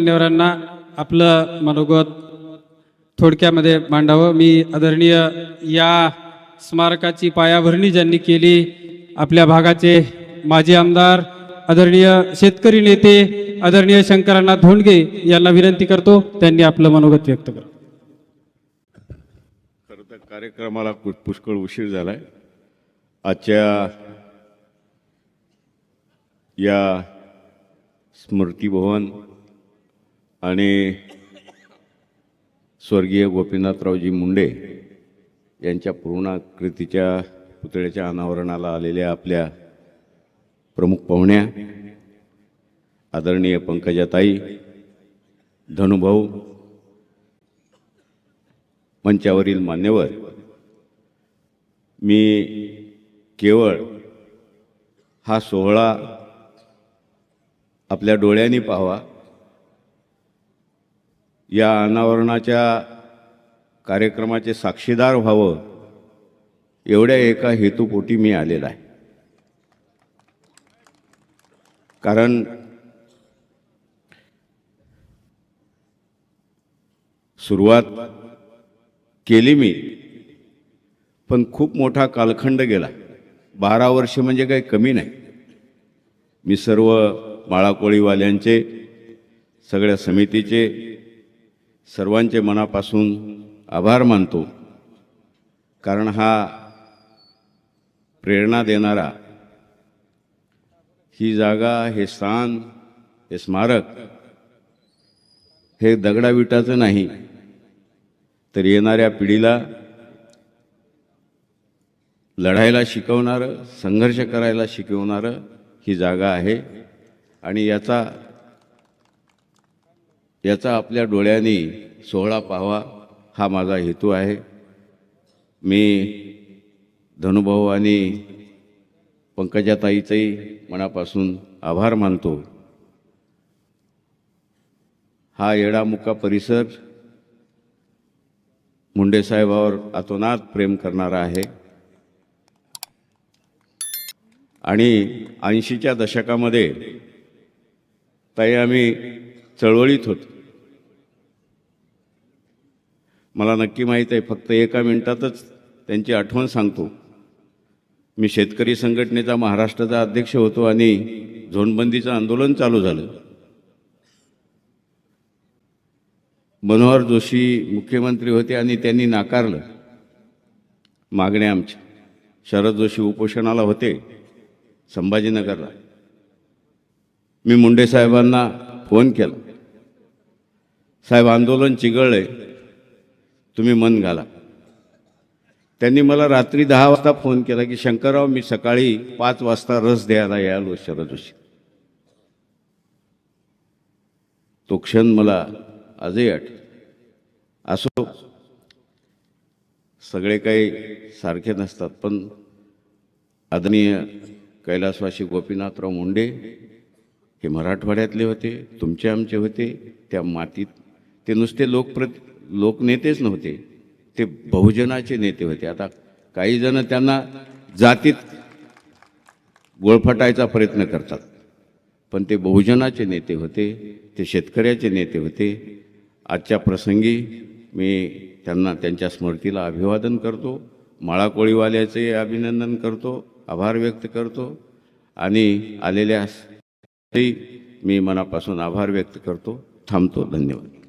मान्यवरांना आपलं मनोगत थोडक्यामध्ये मांडावं. मी आदरणीय या स्मारकाची पायाभरणी ज्यांनी केली आपल्या भागाचे माजी आमदार आदरणीय शेतकरी नेते आदरणीय शंकरांना धोंडगे यांना विनंती करतो. त्यांनी आपलं मनोगत व्यक्त करा. खरं तर कार्यक्रमाला पुष्कळ उशीर झालाय. आजच्या या स्मृती भवन आणि स्वर्गीय गोपीनाथरावजी मुंडे यांच्या पूर्णाकृतीच्या पुतळ्याच्या अनावरणाला आलेल्या आपल्या प्रमुख पाहुण्या आदरणीय पंकजाताई धनुभाऊ मंचावरील मान्यवर मी केवळ हा सोहळा आपल्या डोळ्यांनी पाहावा या अनावरणाच्या कार्यक्रमाचे साक्षीदार व्हावं एवढ्या एका हेतूपोटी मी आलेला आहे. कारण सुरुवात केली मी पण खूप मोठा कालखंड गेला. बारा वर्ष म्हणजे काही कमी नाही. मी सर्व माळाकोळीवाल्यांचे सगळ्या समितीचे सर्वांचे मनापासून आभार मानतो. कारण हा प्रेरणा देणारा ही जागा हे स्थान हे स्मारक हे दगडाविटाचं नाही तर येणाऱ्या पिढीला लढायला शिकवणारं संघर्ष करायला शिकवणारं ही जागा आहे. आणि याचा याचा आपल्या डोळ्यांनी सोहळा पाहावा हा माझा हेतू आहे. मी धनुभाऊ आणि पंकजाताईचंही मनापासून आभार मानतो. हा येडामुक्का परिसर मुंडेसाहेबावर अतोनात प्रेम करणारा आहे. आणि ऐंशीच्या दशकामध्ये ताई आम्ही चळवळीत होत. मला नक्की माहीत आहे फक्त एका मिनिटातच त्यांची आठवण सांगतो. मी शेतकरी संघटनेचा महाराष्ट्राचा अध्यक्ष होतो आणि झोनबंदीचं आंदोलन चालू झालं. मनोहर जोशी मुख्यमंत्री होते आणि त्यांनी नाकारलं. मागण्या आमच्या. शरद जोशी उपोषणाला होते संभाजीनगरला. मी मुंडे साहेबांना फोन केला. साहेब आंदोलन चिघळले तुम्ही मन घाला. त्यांनी मला रात्री दहा वाजता फोन केला की शंकरराव मी सकाळी पाच वाजता रस द्यायला यालो शरद जोशी. तो क्षण मला आजही आठ असो सगळे काही सारखे नसतात पण आदरणीय कैलासवासी गोपीनाथराव मुंडे हे मराठवाड्यातले होते तुमचे आमचे होते त्या मातीत ते नुसते लोकप्रति लोकनेतेच नव्हते. ते बहुजनाचे नेते होते. आता काही जण त्यांना जातीत गोळफटायचा प्रयत्न करतात. पण ते बहुजनाचे नेते होते ते शेतकऱ्याचे नेते होते. आजच्या प्रसंगी मी त्यांना त्यांच्या स्मृतीला अभिवादन करतो माळाकोळीवाल्याचे अभिनंदन करतो आभार व्यक्त करतो आणि आलेल्या मी मनापासून आभार व्यक्त करतो. थांबतो. धन्यवाद.